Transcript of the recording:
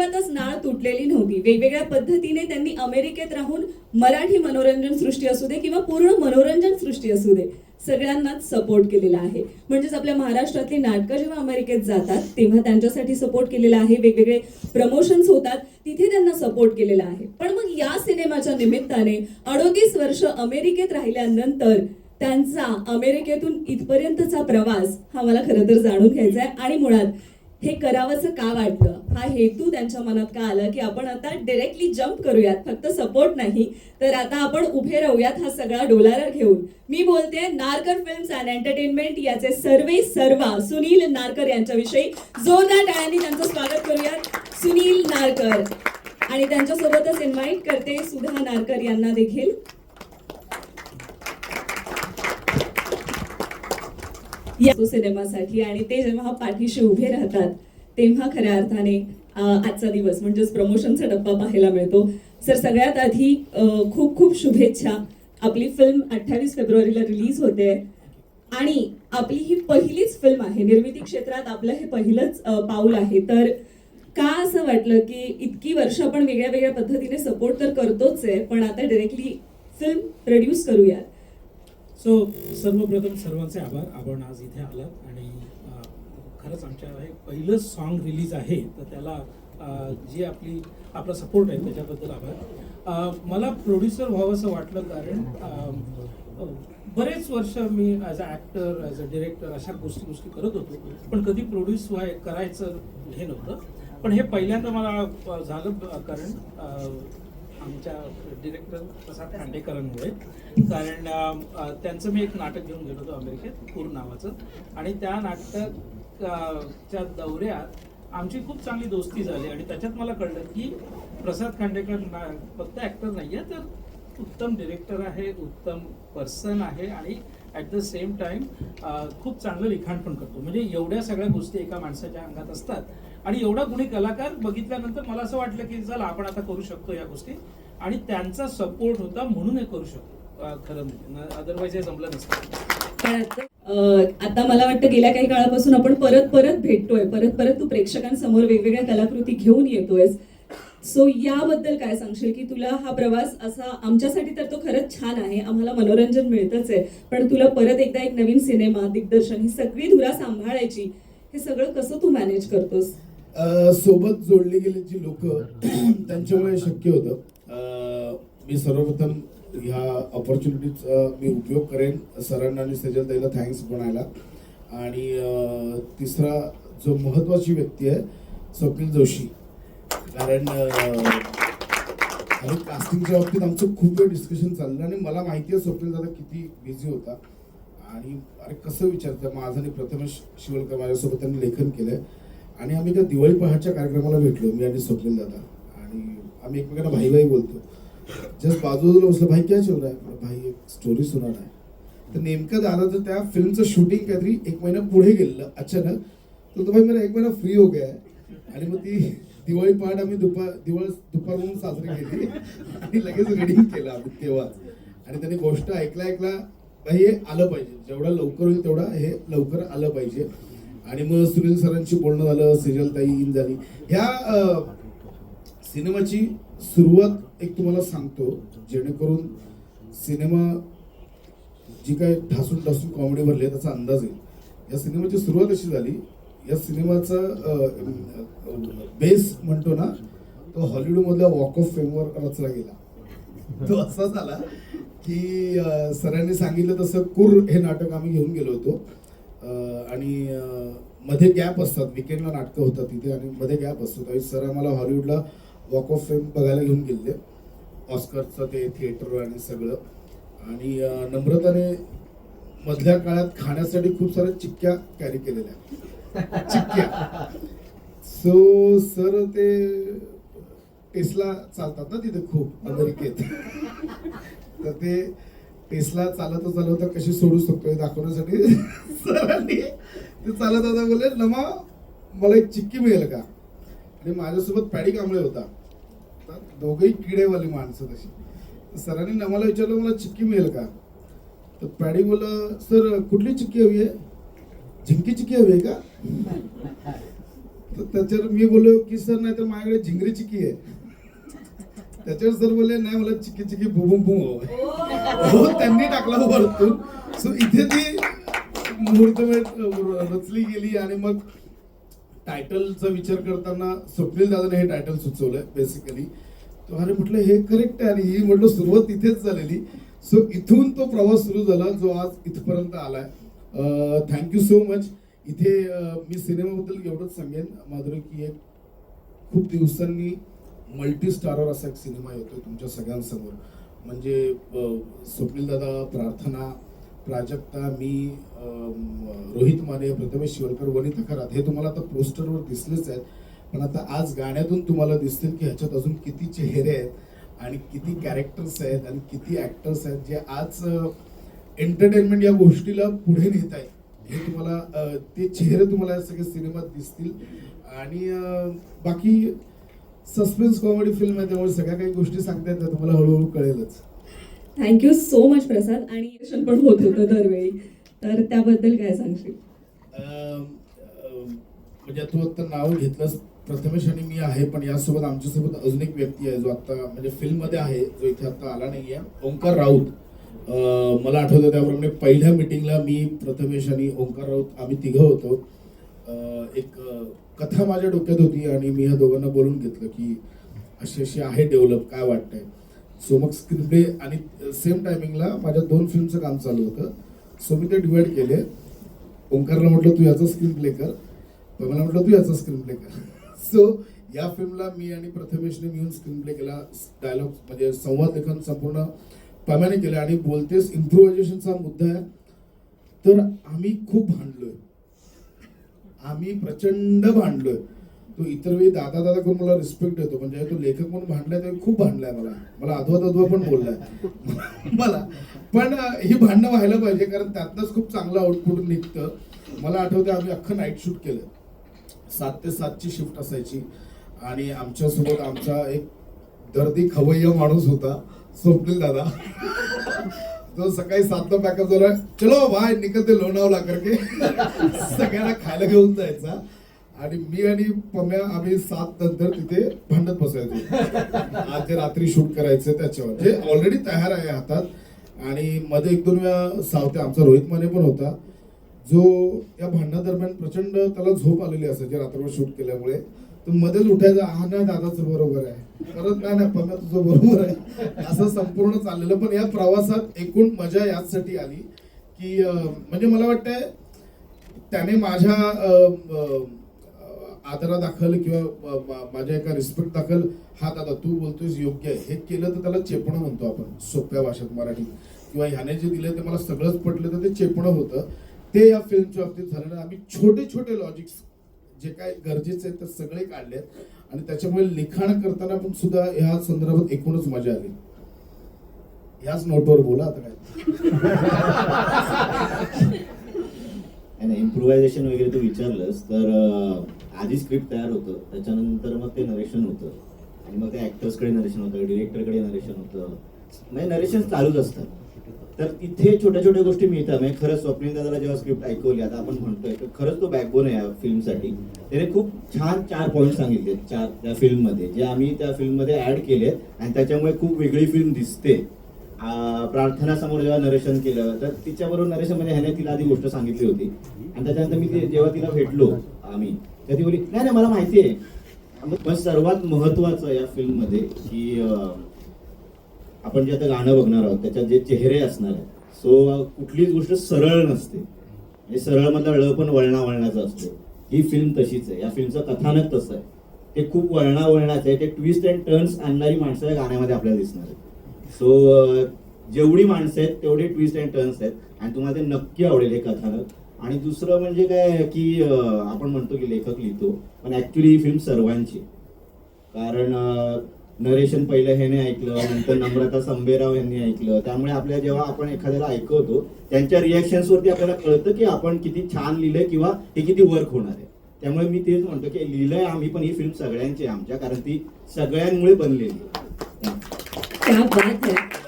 अजिबातच नाळ तुटलेली नव्हती. वेगवेगळ्या पद्धतीने त्यांनी अमेरिकेत राहून मराठी मनोरंजन सृष्टी असू दे किंवा पूर्ण मनोरंजन सृष्टी असू दे सगळ्यांनाच सपोर्ट केलेला आहे. म्हणजेच आपल्या महाराष्ट्रातली नाटकं जेव्हा अमेरिकेत जातात तेव्हा त्यांच्यासाठी सपोर्ट केलेला आहे. वेगवेगळे प्रमोशन्स होतात तिथे त्यांना सपोर्ट केलेला आहे. पण मग या सिनेमाच्या निमित्ताने अडोतीस वर्ष अमेरिकेत राहिल्यानंतर त्यांचा अमेरिकेतून इथपर्यंतचा प्रवास हा मला खरं तर जाणून घ्यायचा आहे. आणि मुळात हे करावंसं का वाटलं हा हेतू त्यांच्या मनात का आलं की आपण आता डिरेक्टली जम्प करूयात फक्त सपोर्ट नाही तर आता आपण उभे राहूयात हा सगळा डोलारा घेऊन मी बोलते नारकर फिल्म्स अँड एंटरटेनमेंट याचे सर्वे सर्वा सुनील नारकर यांच्याविषयी जोरदार टाळ्यांनी त्यांचं स्वागत करूयात सुनील नारकर आणि त्यांच्यासोबतच इन्व्हाइट करते सुधा नारकर यांना देखील या सिनेमासाठी आणि ते जेव्हा पाठीशी उभे राहतात तेव्हा खऱ्या अर्थाने आजचा दिवस म्हणजेच प्रमोशनचा डब्बा पाहायला मिळतो. सर सगळ्यात आधी खूप खूप शुभेच्छा. आपली फिल्म अठ्ठावीस फेब्रुवारीला रिलीज होते. आणि आपली ही पहिलीच फिल्म आहे निर्मिती क्षेत्रात आपलं हे पहिलंच पाऊल आहे. तर का असं वाटलं की इतकी वर्ष आपण वेगळ्या वेगळ्या पद्धतीने सपोर्ट तर करतोच आहे पण आता डायरेक्टली फिल्म प्रोड्यूस करूया सो सर्वप्रथम सर्वांचे आभार. आपण आज इथे आलात आणि खरंच आमच्या हे पहिलं सॉन्ग रिलीज आहे तर त्याला जी आपली आपला सपोर्ट आहे त्याच्याबद्दल आभार. मला प्रोड्युसर व्हावंसं वाटलं कारण बरेच वर्ष मी as a actor as a director अशा गोष्टी गोष्टी करत होतो. पण कधी प्रोड्यूस व्हाय करायचं हे नव्हतं. पण हे पहिल्यांदा मला झालं कारण आमच्या डिरेक्टर प्रसाद खांडेकरांमुळे. कारण त्यांचं मी एक नाटक घेऊन गेलो होतो अमेरिकेत पूर नावाचं. आणि त्या नाटकात च्या दौऱ्यात आमची खूप चांगली दोस्ती झाली आणि त्याच्यात मला कळलं की प्रसाद खांडेकर ना फक्त ॲक्टर नाही आहे तर उत्तम डिरेक्टर आहे उत्तम पर्सन आहे आणि ॲट द सेम टाइम खूप चांगलं लिखाण पण करतो. म्हणजे एवढ्या सगळ्या गोष्टी एका माणसाच्या अंगात असतात. आणि एवढा गुणी कलाकार बघितल्यानंतर मला असं वाटलं की चला आपण आता करू शकतो या गोष्टी. आणि त्यांचा सपोर्ट होता म्हणून हे करू शकतो. खरं म्हणजे. अदरवाईज हे जमलं नसतं. आता मला वाटतं गेल्या काही काळापासून आपण परत परत भेटतोय. परत परत तू प्रेक्षकांसमोर वेगवेगळ्या कलाकृती घेऊन येतोयस. सो याबद्दल काय सांगशील की तुला हा प्रवास असा आमच्यासाठी तर तो खरंच छान आहे. आम्हाला मनोरंजन मिळतच आहे. पण तुला परत एकदा एक नवीन सिनेमा दिग्दर्शन ही सगळी धुरा सांभाळायची हे सगळं कसं तू मॅनेज करतोस? सोबत जोडली गेले जी लोक त्यांच्यामुळे शक्य होतं. मी सर्वप्रथम ह्या ऑपॉर्च्युनिटीचा मी उपयोग करेन. सरांना आणि सजल त्याला थँक्स म्हणायला. आणि तिसरा जो महत्त्वाची व्यक्ती आहे स्वप्नील जोशी. कारण आणि कास्टिंगच्या बाबतीत आमचं खूप वेळ डिस्कशन चाललं आणि मला माहिती आहे स्वप्नील दादा किती बिझी होता. आणि अरे कसं विचारतं माझं आणि प्रथमेश शिवलकर माझ्यासोबत त्यांनी लेखन केलं आणि आम्ही त्या दिवाळी पहाटच्या कार्यक्रमाला भेटलो मी आणि स्वप्नील दादा. आणि आम्ही एकमेकांना भाई भाई बोलतो. जस्ट बाजूला बसलं भाई काय चल रहा है? भाई एक स्टोरी सुनार आहे तर नेमकं झालं तर त्या फिल्मचं शूटिंग काहीतरी एक महिना पुढे गेलेलं अचानक. तर तो भाई मला एक महिना फ्री हो गया आणि मग ती दिवाळी पहाट आम्ही दुपार दिवाळ दुपार म्हणून साजरी केली. आणि लगेच रेडिंग केलं आम्ही तेव्हा. आणि त्याने गोष्ट ऐकला ऐकला भाई हे आलं पाहिजे. जेवढा लवकर होईल तेवढा हे लवकर आलं पाहिजे. आणि मग सुनील सरांशी बोलणं झालं सिरियल ताई इन झाली. ह्या सिनेमाची सुरुवात एक तुम्हाला सांगतो जेणेकरून सिनेमा जी काय ठासून ठासून कॉमेडी भरली आहे त्याचा अंदाज येईल या सिनेमाची सुरुवात अशी झाली? या सिनेमाचा बेस म्हणतो ना तो हॉलिवूडमधल्या वॉक ऑफ फेमवर रचला गेला. तो असा झाला की सरांनी सांगितलं तसं कुर हे नाटक आम्ही घेऊन गेलो होतो. आणि मध्ये गॅप असतात. विकेंडला नाटकं होतात तिथे आणि मध्ये गॅप असतो. त्यावेळी सर आम्हाला हॉलिवूडला वॉक ऑफ फेम बघायला घेऊन गेले ऑस्करचं ते थिएटर आणि सगळं. आणि नम्रताने मधल्या काळात खाण्यासाठी खूप साऱ्या चिक्क्या कॅरी केलेल्या. चिक्क्या. सो सर ते टेस्ला चालतात ना तिथे खूप अमेरिकेत. तर ते टेस्ला चालवता चालवता कशी सोडू शकतो हे दाखवण्यासाठी सरांनी ते चालत होता बोलले नमा मला एक चिक्की मिळेल का? आणि माझ्यासोबत पॅडी कांबळे होता. असतात दोघेही किडेवाली माणसं तशी. सरांनी आम्हाला विचारलं मला चिक्की मिळेल का? तर पॅडी बोला सर कुठली चिक्की हवी आहे? झिंकी चिक्की हवी आहे का? तर त्याच्यावर मी बोललो की सर नाही तर माझ्याकडे झिंगरी चिक्की आहे. त्याच्यावर सर बोलले नाही मला चिकी चिकी बुबुम बुम हवं हो त्यांनी टाकला वरतून. सो इथे ती मुहूर्त रचली गेली आणि मग टायटलचा विचार करताना स्वप्नील दादाने हे टायटल सुचवलंय बेसिकली तो अरे म्हटलं हे करेक्ट आहे. आणि ही म्हटलं सुरुवात इथेच झालेली. सो इथून तो प्रवास सुरू झाला जो आज इथपर्यंत आलाय. थँक्यू सो मच इथे मी सिनेमाबद्दल एवढंच सांगेन. माधुरी की एक खूप दिवसांनी मल्टी स्टारर असा एक सिनेमा येतोय तुमच्या सगळ्यांसमोर. म्हणजे स्वप्नील दादा प्रार्थना प्राजक्ता मी रोहित माने प्रथमेश शिवलकर वनिता खरात हे तुम्हाला आता पोस्टरवर दिसलेच आहेत. पण आता आज गाण्यातून तुम्हाला दिसतील की ह्याच्यात अजून किती चेहरे आहेत आणि किती कॅरेक्टर्स आहेत आणि किती ॲक्टर्स आहेत जे आज एंटरटेनमेंट या गोष्टीला पुढे नेत आहेत. हे तुम्हाला ते चेहरे तुम्हाला या सगळ्या सिनेमात दिसतील. आणि बाकी सस्पेन्स कॉमेडी फिल्म आहे त्यामुळे सगळ्या काही गोष्टी सांगता येतात तुम्हाला हळूहळू कळेलच. Thank you so much Prasad आणि पण होत होतं दरवेळी. तर त्याबद्दल काय सांगशील? म्हणजे तू आता नाव घेतलंस. प्रथमेश आणि मी आहे पण यासोबत आमच्यासोबत अजून एक व्यक्ती आहे जो आता म्हणजे फिल्ममध्ये आहे जो इथे आता आला नाही आहे ओंकार राऊत. मला आठवतं त्याप्रमाणे पहिल्या मिटिंगला मी प्रथमेश आणि ओंकार राऊत आम्ही तिघं होतो. एक कथा माझ्या डोक्यात होती आणि मी ह्या दोघांना बोलून घेतलं की अशी अशी आहे डेव्हलप काय वाटतंय? सो मग स्क्रीन प्ले आणि सेम टायमिंगला माझ्या दोन फिल्मचं काम चालू होतं. सो मी ते डिवाइड केले. ओंकारला म्हटलं तू याचा स्क्रीन प्ले कर. पण मला म्हटलं तू याचा स्क्रीन प्ले कर. सो या फिल्मला मी आणि प्रथमेशने मिळून स्क्रीन प्ले केला. डायलॉग म्हणजे संवाद लेखन संपूर्ण पम्याने केलं. आणि बोलतेस इम्प्रोव्हायझेशनचा मुद्दा आहे. तर आम्ही खूप भांडलोय. आम्ही प्रचंड भांडलोय. तो इतर वेळी दादा दादा करून मला रिस्पेक्ट देतो. म्हणजे तो लेखक म्हणून भांडलाय तो खूप भांडलाय मला. मला अधवा तद्वा पण बोललाय. मला. पण ही भांडणं व्हायला पाहिजे कारण त्यातनंच खूप चांगलं आउटपुट निघतं. मला आठवतं आम्ही अख्खं नाईट शूट केलं. सात ते सातची शिफ्ट असायची. आणि आमच्यासोबत आमचा एक दर्दी खवय्या माणूस होता स्वप्नील दादा. तो सकाळी सातला पॅकअप झाला. चलो भाय निकलते लोणावला करके. सगळ्यांना खायला घेऊन जायचा. आणि मी आणि पम्या आम्ही सात नंतर तिथे भांडत बसायचो. आज जे रात्री शूट करायचं त्याच्यावर. जे ऑलरेडी तयार आहे हातात. आणि मध्ये एक दोन वेळा सावते आमचा रोहित माने पण होता. जो या भांडणादरम्यान प्रचंड त्याला झोप आलेली असायची रात्रभर शूट केल्यामुळे. तो मध्येच उठायचा हा नाही दादाचं बरोबर आहे. परत नाही नाही पम्या तुझं बरोबर आहे. असं संपूर्ण चाललेलं. पण या प्रवासात एकूण मजा याचसाठी आली की म्हणजे मला वाटतंय त्याने माझ्या आदरादाखल किंवा माझ्या एका रिस्पेक्ट दाखल हा दादा तू बोलतोयस योग्य आहे. हे केलं तर त्याला चेपणं म्हणतो आपण सोप्या भाषेत मराठीत किंवा ह्याने जे दिलं ते मला सगळंच पटलं तर ते चेपणं होतं. ते या फिल्मच्या बाबतीत झालं आम्ही छोटे छोटे लॉजिक्स जे काय गरजेचे आहेत ते सगळे काढलेत आणि त्याच्यामुळे लिखाण करताना पण सुद्धा ह्या संदर्भात एकूणच मजा आली. ह्याच नोटवर बोला आता काय. आणि इम्प्रोव्हायझेशन वगैरे तू विचारलंस तर आधी स्क्रिप्ट तयार होतं. त्याच्यानंतर मग ते नरेशन होतं. आणि मग ते ऍक्टर्सकडे नरेशन होतं डिरेक्टरकडे नरेशन होतं. म्हणजे नरेशन चालूच असतात तर इथे छोट्या छोट्या गोष्टी मिळतात. म्हणजे खरंच स्वप्नील दादाला जेव्हा स्क्रिप्ट ऐकवली आता आपण म्हणतोय तर खरंच तो बॅकबोन आहे या फिल्मसाठी त्याने खूप छान चार पॉईंट सांगितले चार त्या फिल्ममध्ये जे आम्ही त्या फिल्ममध्ये ऍड केले आणि त्याच्यामुळे खूप वेगळी फिल्म दिसते. प्रार्थनासमोर जेव्हा नरेशन केलं तर तिच्याबरोबर नरेशन म्हणजे ह्याने तिला आधी गोष्ट सांगितली होती. आणि त्याच्यानंतर मी जेव्हा तिला भेटलो आम्ही तर ती बोली नाही नाही मला माहिती आहे. पण सर्वात महत्वाचं या फिल्ममध्ये की आपण जे आता गाणं बघणार आहोत त्याच्यात जे चेहरे असणार आहेत सो कुठलीच गोष्ट सरळ नसते. म्हणजे सरळ मधला ळ पण वळणा वळणाचा असतो. ही फिल्म तशीच आहे. या फिल्मचं कथानक तसं आहे. ते खूप वळणा वळणाचं आहे. ते ट्विस्ट अँड टर्न्स आणणारी माणसं या गाण्यामध्ये आपल्याला दिसणार आहेत. सो जेवढी माणसं आहेत तेवढे ट्विस्ट अँड टर्न्स आहेत. आणि तुम्हाला ते नक्की आवडेल हे कथानक. आणि दुसरं म्हणजे काय की आपण म्हणतो की लेखक लिहितो पण ऍक्च्युली ही फिल्म सर्वांची आहे. कारण नरेशन पहिलं ह्याने ऐकलं नंतर नम्रता संबेराव यांनी ऐकलं. त्यामुळे आपल्या जेव्हा आपण एखाद्याला ऐकवतो त्यांच्या रिॲक्शन्सवरती आपल्याला कळतं की आपण किती छान लिहिलंय किंवा हे किती वर्क होणार आहे. त्यामुळे मी तेच म्हणतो की लिहिलंय आम्ही पण ही फिल्म सगळ्यांची आमच्या कारण ती सगळ्यांमुळे बनलेली आहे क्या बात है